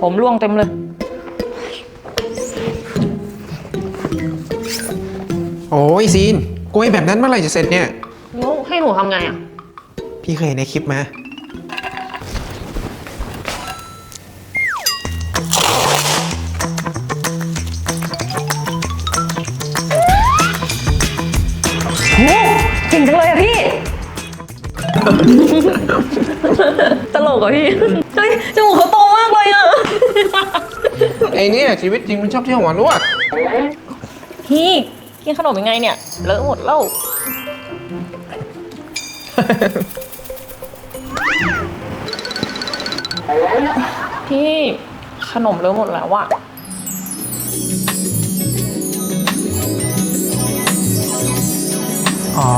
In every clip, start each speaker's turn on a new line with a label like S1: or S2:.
S1: ผมร่วงเต็มเลย
S2: โอ้ยซีนกล้วยแบบนั้นเมื่อไหร่จะเสร็จเนี่ย
S1: แล้วให้หนูทำไงอะ
S2: พี่เคยเห็นในคลิปมา
S1: โอ้เก่งจังเลยอะพี่ ตลกอะพี่ เฮ้ยจมูกเขาโตมากเลยอะ
S2: ไอเนี่ยชีวิตจริงมันชอบเที่ยวหัวลวก
S1: พี่กินขนมยังไงเนี่ยเลอะหมดแล้วพี่ขนมเลอะหมดแล้วอะ
S2: อ๋อ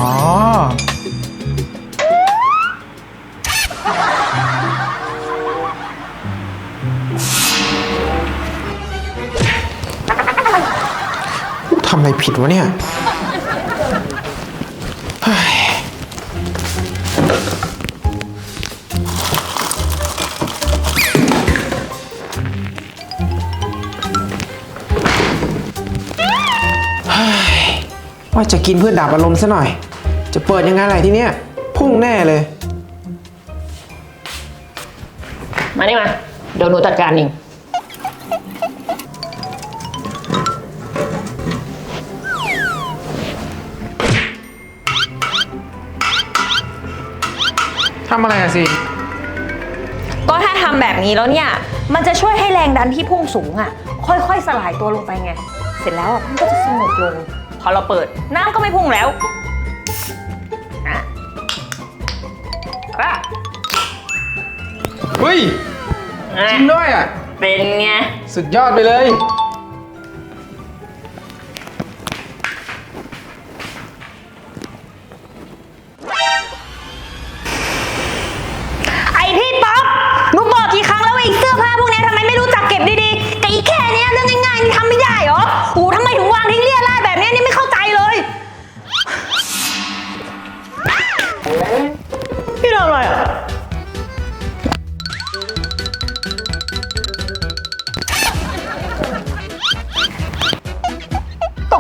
S2: ำอะไรผิดวะเนี่ยเฮ้ยเฮ้ยว่าจะกินเพื่อดับอารมณ์ซะหน่อย จะเปิดยังไงอะไรที่เนี้ยพุ่งแน่เลย
S1: มานี่มา เดี๋ยวหนูจัดการเอง
S2: ทำอะไรอะสิ
S3: ก็ถ้าทำแบบนี้แล้วเนี่ย มันจะช่วยให้แรงดันที่พุ่งสูงอะค่อยๆ สลายตัวลงไปไง เสร็จแล้วอะมันก็จะสงบลง พอเราเปิดน้ำก็ไม่พุ่งแล้วอะอะ
S2: เฮ้ย
S1: อะ
S2: จริงด้วยอะ
S1: เป็นไง
S2: สุดยอดไปเลย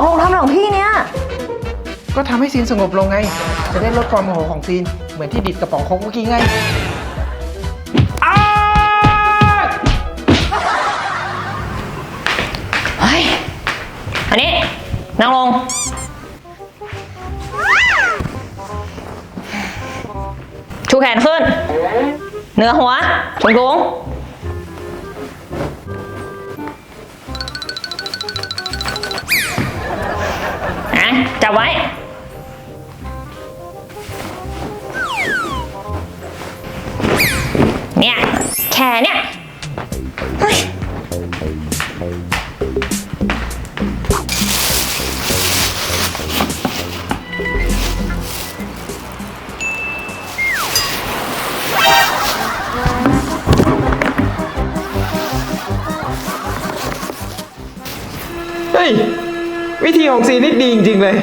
S3: ลงทำอะ
S1: ไร
S3: ของพี่เนี่ย
S2: ก็ทำให้ซีนสงบลงไง จะได้ลดความโมโหของซีน เหมือนที่ดิดกระป๋องโค้กเมื่อกี้ไงอ้า
S1: เฮ้ย อันนี้ นั่งลง ชูแขนขึ้น เหนือหัวสูงสูง จับไว้ เนี่ย แค่เนี่ยเฮ้ย
S2: เฮ้ย วิธีของซีนนี่ดีจริงๆเลย